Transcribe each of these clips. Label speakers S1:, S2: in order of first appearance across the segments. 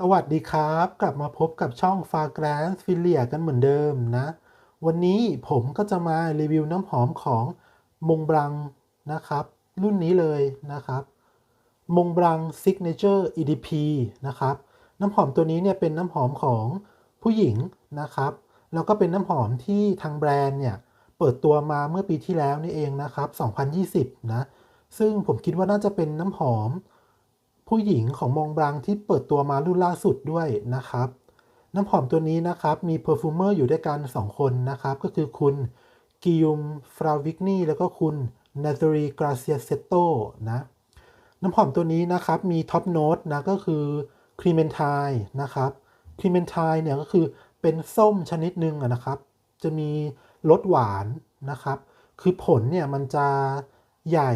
S1: สวัสดีครับ กลับมาพบกับช่อง f a g r a n c e f i l i a กันเหมือนเดิมนะ วันนี้ผมก็จะมารีวิวน้ำหอมของมงบรังนะครับ รุ่นนี้เลยนะครับมงบรัง Signature EDP นะครับ น้ำหอมตัวนี้เนี่ยเป็นน้ำหอมของผู้หญิงนะครับ แล้วก็เป็นน้ำหอมที่ทางแบรนด์เนี่ย เปิดตัวมาเมื่อปีที่แล้วนี่เองนะครับ 2020 นะ ซึ่งผมคิดว่าน่าจะเป็นน้ำหอม ผู้หญิงของมองบรังที่เปิดตัวมารุ่นล่าสุดด้วยนะครับ น้ำหอมตัวนี้นะครับมีเพอร์ฟูเมอร์อยู่ด้วยกัน 2 คนนะครับ ก็คือคุณกิยุมฟราวิกนี่แล้วก็คุณนาตารีกราเซียเซโตนะน้ำหอมตัวนี้นะครับมีท็อปโน้ตนะก็คือครีเมนไทนะครับครีเมนไทเนี่ยก็คือเป็นส้มชนิดหนึ่งนะครับ จะมีรสหวานนะครับ คือผลเนี่ยมันจะใหญ่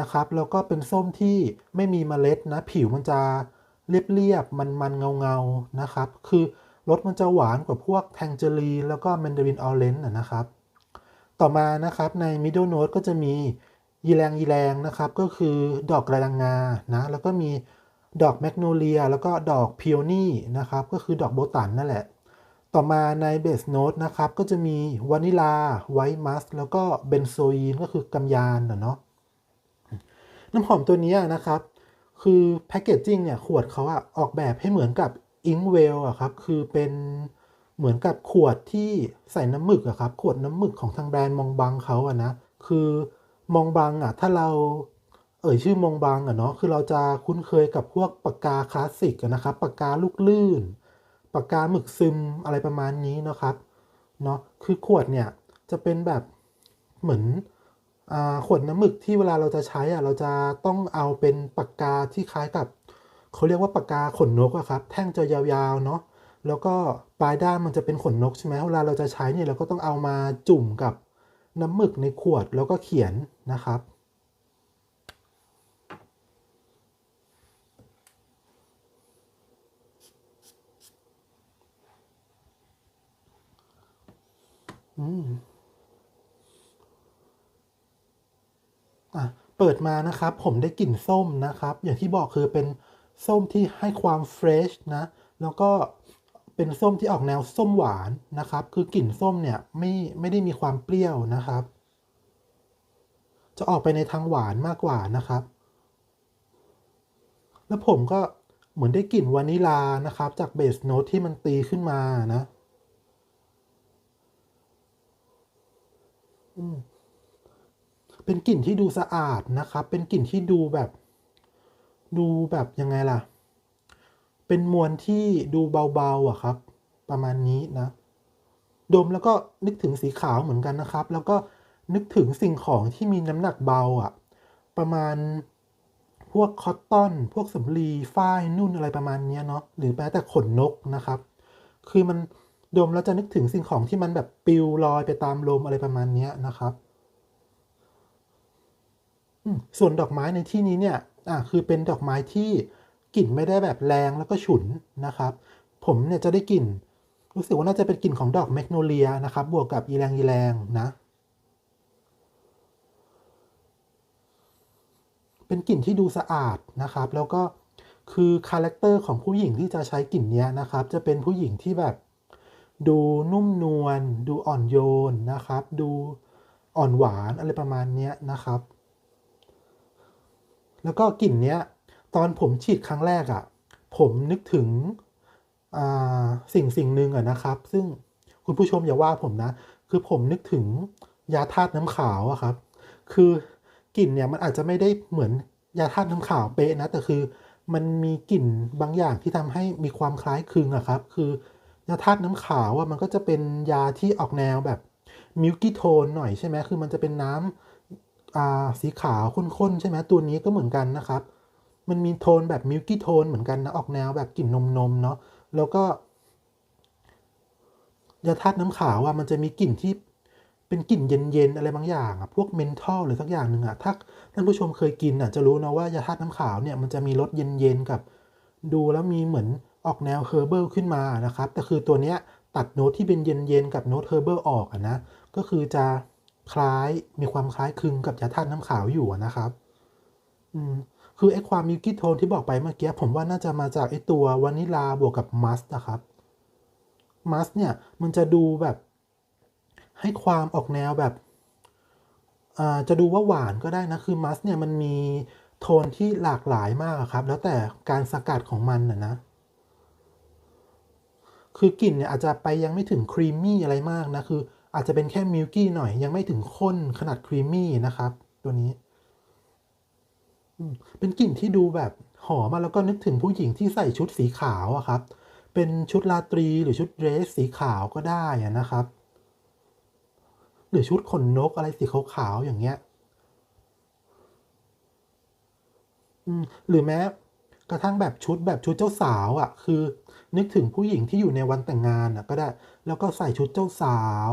S1: นะครับ แล้วก็เป็นส้มที่ไม่มีเมล็ดนะ ผิวมันจะเรียบๆ มันๆ เงาๆ นะครับ คือรสมันจะหวานกว่าพวกแทงเจอรีแล้วก็แมนดารินออเรนจ์นะครับ ต่อมานะครับใน middle note ก็จะมียีแรงยีแรงนะครับ ก็คือดอกกระดังงานะ แล้วก็มีดอกแมกโนเลีย แล้วก็ดอกพิโอนี่นะครับ ก็คือดอกโบตันนั่นแหละ ต่อมาในเบสโน t นะครับ ก็จะมีวานิลาไวท์มัสแล้วก็เบนโซอีนก็คือกำยานนะเนาะ น้ำหอมตัวนี้นะครับ คือแพคเกจจิ้งเนี่ยขวดเขาอะออกแบบให้เหมือนกับอิงเวลอะครับ คือเป็นเหมือนกับขวดที่ใส่น้ำหมึกอะครับ ขวดน้ำหมึกของทางแบรนด์มองบังเขาอะนะ คือมองบังอะถ้าเราเอ่ยชื่อมองบังอะเนาะ คือเราจะคุ้นเคยกับพวกปากกาคลาสสิกนะครับ ปากกาลูกลื่น ปากกาหมึกซึมอะไรประมาณนี้นะครับ เนาะ คือขวดเนี่ยจะเป็นแบบเหมือน ขวดน้ำหมึกที่เวลาเราจะใช้อะเราจะต้องเอาเป็นปากกาที่คล้ายกับเขาเรียกว่าปากกาขนนกอะครับ แท่งจะยาวๆเนาะแล้วก็ปลายด้านมันจะเป็นขนนกใช่ไหมเวลาเราจะใช้เนี่ยเราก็ต้องเอามาจุ่มกับน้ำหมึกในขวดแล้วก็เขียนนะครับอืม อะเปิดมานะครับผมได้กลิ่นส้มนะครับ อย่างที่บอกคือเป็นส้มที่ให้ความเฟรชนะ แล้วก็เป็นส้มที่ออกแนวส้มหวานนะครับ คือกลิ่นส้มเนี่ยไม่ไม่ได้มีความเปรี้ยวนะครับ จะออกไปในทางหวานมากกว่านะครับ แล้วผมก็เหมือนได้กลิ่นวานิลานะครับ จากเบสโนตที่มันตีขึ้นมานะ อืม เป็นกลิ่นที่ดูสะอาดนะครับ เป็นกลิ่นที่ดูแบบ ดูแบบยังไงล่ะ เป็นมวลที่ดูเบาๆอะครับ ประมาณนี้นะ ดมแล้วก็นึกถึงสีขาวเหมือนกันนะครับ แล้วก็นึกถึงสิ่งของที่มีน้ำหนักเบาอะประมาณพวกคอตตอน พวกสำลีฝ้ายนุ่นอะไรประมาณนี้เนาะ หรือแม้แต่ขนนกนะครับ คือมันดมแล้วจะนึกถึงสิ่งของที่มันแบบปิวลอยไปตามลมอะไรประมาณนี้นะครับ ส่วนดอกไม้ในที่นี้เนี่ยคือเป็นดอกไม้ที่กลิ่นไม่ได้แบบแรงแล้วก็ฉุนนะครับ ผมเนี่ยจะได้กลิ่น รู้สึกว่าน่าจะเป็นกลิ่นของดอกแมกโนเลียนะครับ บวกกับอีแรงอีแรงนะ เป็นกลิ่นที่ดูสะอาดนะครับ แล้วก็คือคาแรคเตอร์ของผู้หญิงที่จะใช้กลิ่นนี้นะครับ จะเป็นผู้หญิงที่แบบดูนุ่มนวลดูอ่อนโยนนะครับ ดูอ่อนหวานอะไรประมาณนี้นะครับ แล้วก็กลิ่นเนี้ย ตอนผมฉีดครั้งแรกอะ่ะ ผมนึกถึงสิ่งสิ่งหนึ่งอะนะครับ ซึ่งคุณผู้ชมอย่าว่าผมนะ คือผมนึกถึงยาธาตุน้ำขาวอะครับ คือกลิ่นเนี่ยมันอาจจะไม่ได้เหมือนยาธาตุน้ำขาวเป๊ะนะ แต่คือมันมีกลิ่นบางอย่างที่ทำให้มีความคล้ายคลึงอะครับ คือยาธาตุน้ำขาวอะมันก็จะเป็นยาที่ออกแนวแบบมิลกี้โทนหน่อยใช่ไหมคือมันจะเป็นน้ำ สีขาวข้นๆ ใช่ไหมตัวนี้ก็เหมือนกันนะครับ มันมีโทนแบบมิลกี้โทนเหมือนกันนะ ออกแนวแบบกลิ่นนมๆเนาะแล้วก็ยาธาตุน้ำขาวอะมันจะมีกลิ่นที่เป็นกลิ่นเย็นๆอะไรบางอย่างอะพวกเมนทอลหรือสักอย่างหนึ่งอะถ้าท่านผู้ชมเคยกินอะจะรู้นะว่ายาธาตุน้ำขาวเนี่ยมันจะมีรสเย็นๆกับ ดูแล้วมีเหมือนออกแนวเฮอร์เบิลขึ้นมานะครับแต่คือตัวเนี้ยตัดโน้ตที่เป็นเย็นๆกับโน้ตเฮอร์เบิลออกอะนะก็คือจะ คล้ายมีความคล้ายคลึงกับยาธาตุน้ำขาวอยู่นะครับ อืมคือไอ้ความมิลกี้โทนที่บอกไปเมื่อกี้ผมว่าน่าจะมาจากไอ้ตัววานิลาบวกกับมัสนะครับมัสเนี่ยมันจะดูแบบ ให้ความออกแนวแบบอ่าจะดูว่าหวานก็ได้นะคือมัสเนี่ยมันมีโทนที่หลากหลายมากครับ แล้วแต่การสกัดของมันนะนะ คือกลิ่นเนี่ยอาจจะไปยังไม่ถึงครีมมี่อะไรมากนะคือ อาจจะเป็นแค่มิลกี้หน่อยยังไม่ถึงข้นขนาดครีมมี่นะครับ ตัวนี้ เป็นกลิ่นที่ดูแบบหอมอะแล้วก็นึกถึงผู้หญิงที่ใส่ชุดสีขาวอะครับ เป็นชุดราตรีหรือชุดเดรสสีขาวก็ได้นะครับ หรือชุดขนนกอะไรสีขาวๆอย่างเงี้ยหรือแม้กระทั่งแบบชุดแบบชุดเจ้าสาวอะ คือ นึกถึงผู้หญิงที่อยู่ในวันแต่งงานอะก็ได้ แล้วก็ใส่ชุดเจ้าสาว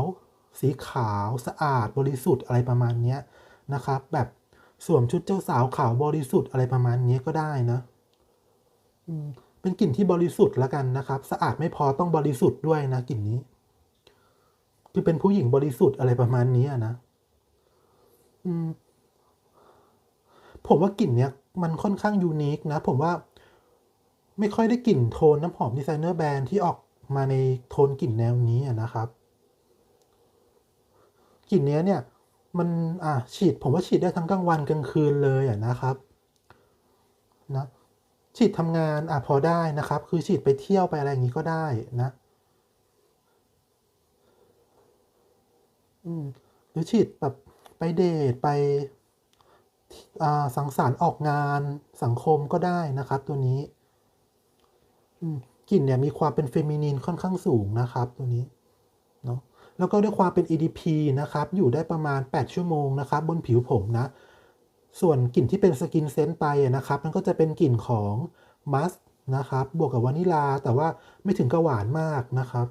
S1: สีขาวสะอาดบริสุทธิ์อะไรประมาณนี้นะครับ แบบสวมชุดเจ้าสาวขาวบริสุทธิ์อะไรประมาณนี้ก็ได้นะเป็นกลิ่นที่บริสุทธิ์แล้วกันนะครับ สะอาดไม่พอต้องบริสุทธิ์ด้วยนะกลิ่นนี้ คือเป็นผู้หญิงบริสุทธิ์อะไรประมาณนี้นะมผมว่ากลิ่นเนี้ยมันค่อนข้างยูนิคนะ ผมว่าไม่ค่อยได้กลิ่นโทนน้ำหอมดีไซเนอร์แบรนด์ที่ออกมาในโทนกลิ่นแนวนี้นะครับ กลิ่นเนี้ยเนี่ยมันอะฉีดผมว่าฉีดได้ทั้งกลางวันกลางคืนเลยอะนะครับนะฉีดทำงานอะพอได้นะครับ คือฉีดไปเที่ยวไปอะไรอย่างนี้ก็ได้นะอืมหรือฉีดแบบไปเดทไปอ่าสังสรรค์ออกงานสังคมก็ได้นะครับ ตัวนี้กลิ่นเนี่ยมีความเป็นเฟมินีนค่อนข้างสูงนะครับ ตัวนี้ แล้วก็ด้วยความเป็น EDP นะครับอยู่ได้ประมาณ 8 ชั่วโมงนะครับบนผิวผมนะส่วนกลิ่นที่เป็นสกินเซนต์ไปนะครับมันก็จะเป็นกลิ่นของมัสนะครับบวกกับวานิลาแต่ว่าไม่ถึงกับหวานมากนะครับ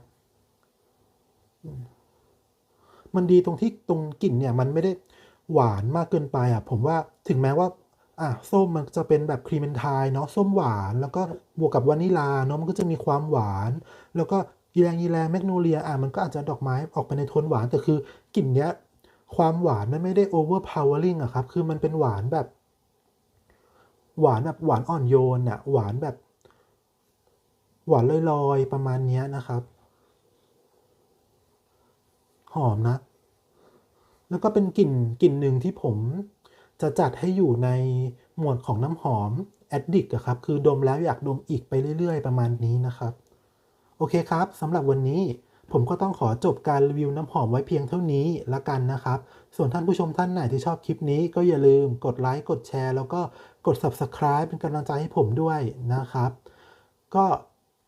S1: มันดีตรงที่ตรงกลิ่นเนี่ยมันไม่ได้หวานมากเกินไปอะผมว่าถึงแม้ว่าอะส้มมันจะเป็นแบบครีมเมนทายเนาะส้มหวาน แล้วก็บวกกับวานิลาเนาะมันก็จะมีความหวาน แล้วก็ ยีแรงยีแรงแมกโนเลียอะมันก็อาจจะดอกไม้ออกไปในโทนหวานแต่คือกลิ่นเนี้ยความหวานมันไม่ได้ overpowering อร์ลิงอะครับ คือมันเป็นหวานแบบ หวานแบบหวานอ่อนโยนอะหวานแบบ หวานลอยๆ ประมาณเนี้ยนะครับ หอมนะ แล้วก็เป็นกลิ่นกลิ่นหนึ่งที่ผมจะจัดให้อยู่ในหมวดของน้ำหอม Addict อะครับ คือดมแล้วอยากดมอีกไปเรื่อยๆ ประมาณนี้นะครับ โอเคครับสำหรับวันนี้ผมก็ต้องขอจบการรีวิวน้ำหอมไว้เพียงเท่านี้ละกันนะครับ ส่วนท่านผู้ชมท่านไหนที่ชอบคลิปนี้ก็อย่าลืมกดไลค์กดแชร์ แล้วก็กด Subscribe เป็นกำลังใจให้ผมด้วยนะครับ ก็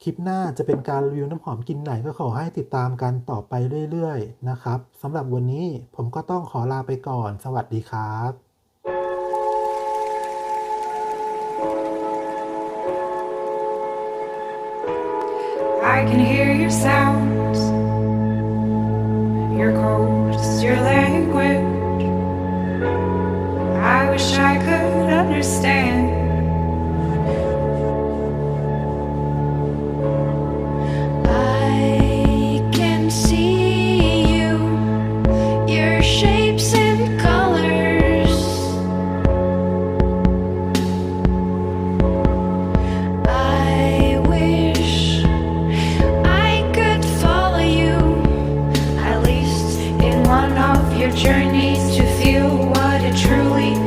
S1: คลิปหน้าจะเป็นการรีวิวน้ำหอมกินไหนก็ขอให้ติดตามกันต่อไปเรื่อยๆนะครับสำหรับวันนี้ผมก็ต้องขอลาไปก่อน สวัสดีครับ
S2: I can hear your sounds. Your codes, your language. I wish I could understand. your journey to feel what it truly